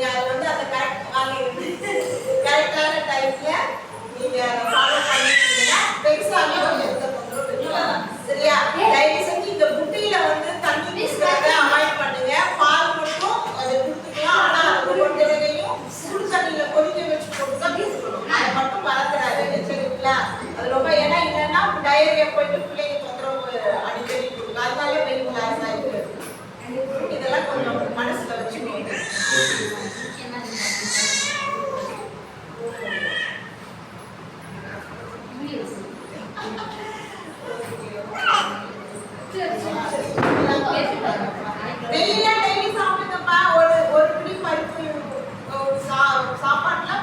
நீங்க அதை வந்து அந்த கரெக்ட் வாங்கி கரெக்டான டைம்ல நீங்க ஃபாலோ பண்ணிட்டீங்கன்னா பெருசாக எந்த தொந்தரவும் சரியா? தயவு செஞ்சு இந்த முட்டையில வந்து தண்ணி குடிக்கிறத அவாய்ட் பால் மட்டும் அது கொண்டதையும் சுடு தண்ணியில கொதிக்க வச்சு போட்டு மட்டும் மறந்துடாது வச்சுருக்கீங்களா அது ரொம்ப ஏன்னா என்னன்னா டயரியா போயிட்டு சாப்பிடுங்கப்பா. ஒரு ஒரு பிடி பருப்பு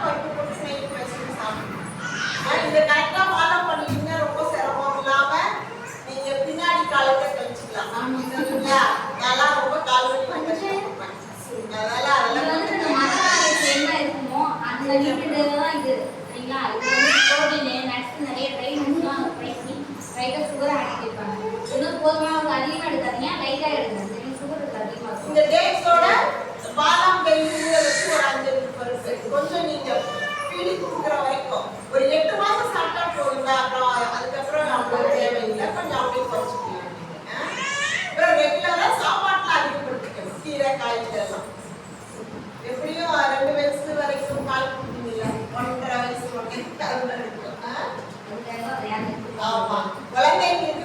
பருப்பு போட்டு நெய் வச்சு சாப்பிடுங்க. இதை கரெக்டா ஃபாலோ ரொம்ப சிரமம் இல்லாம நீங்க பின்னாடி காலத்தை கழிச்சுக்கலாம். சரிங்களா? நல்லா ரொம்ப கால் வலி அதனால அதெல்லாம் இருக்குமோ அந்த தான் இது. சரிங்களா? நிறைய ட்ரை ட்ரை சுகர் போதுமான வந்து அதிகமாக எடுக்காதீங்க லைட்டாக எடுங்க. சுகர் இந்த டேட்ஸோட பாதாம் பெல்லுங்களை வச்சு ஒரு அஞ்சு பருப்பு. கொஞ்சம் நீங்கள் பீடி கொடுக்குற வரைக்கும். ஒரு எட்டு மாதம் சாப்பிட்டா போதுங்க அப்புறம் அதுக்கப்புறம் நம்மளுக்கு தேவையில்லை. கொஞ்சம் அப்படியே குறைச்சிக்கலாம் அப்புறம் ரெகுலராக சாப்பாட்டில் அதிகப்படுத்திக்கணும். கீரை காய் இதெல்லாம் எப்படியும் ரெண்டு வயசு வரைக்கும் கால் கொடுத்தீங்களா ஒன்றரை வயசு ஒன்றரை ஆமாம் குழந்தைங்களுக்கு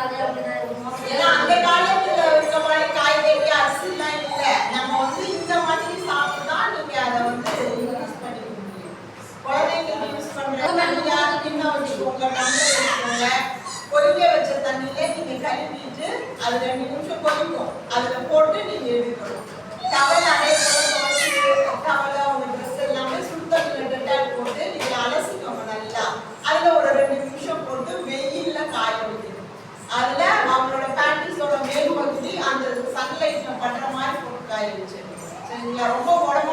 டம்ளர் கொதிக்க வச்ச தண்ணியில நீங்க கழுவிட்டு அது ரெண்டு நிமிஷம் கொதிக்கும். அதுல போட்டு நீங்க எடுக்கணும். டவல் அதே போல துவைச்சு ட்ரெஸ் எல்லாமே சுத்தத்துல டெட்டால் போட்டு நீங்க அலசிக்கோங்க நல்லா. அதுல ஒரு ரெண்டு நிமிஷம் போட்டு வெயில்ல காய வைக்கணும். அதுல அவங்களோட பேண்டிஸோட மேல் பகுதி அந்த சன்லைட்ல படுற மாதிரி போட்டு காய வச்சிடணும் சரிங்களா? ரொம்ப உடம்பு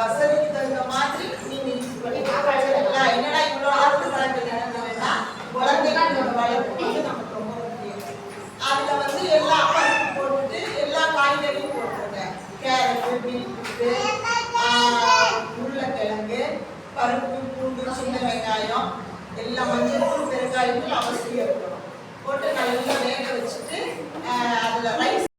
வசதிக்கு தகுந்த மாதிரி நீங்க யூஸ் பண்ணிக்கலாம் என்னடா இவ்வளோ ஆர்வம் வளர்க்குறீங்க குழந்தைகள் நம்ம வளர்ப்பு வந்து நமக்கு ரொம்ப முக்கியம். அதுல வந்து எல்லா பருப்பு போட்டுட்டு எல்லா காய்கறியும் போட்டுருங்க. கேரட்டு பீட்ரூட்டு உருளைக்கிழங்கு பருப்பு பூண்டு சின்ன வெங்காயம் எல்லா மஞ்சள் தூள் பெருங்காயத்தூள் அவசியம் இருக்கணும். போட்டு நல்லா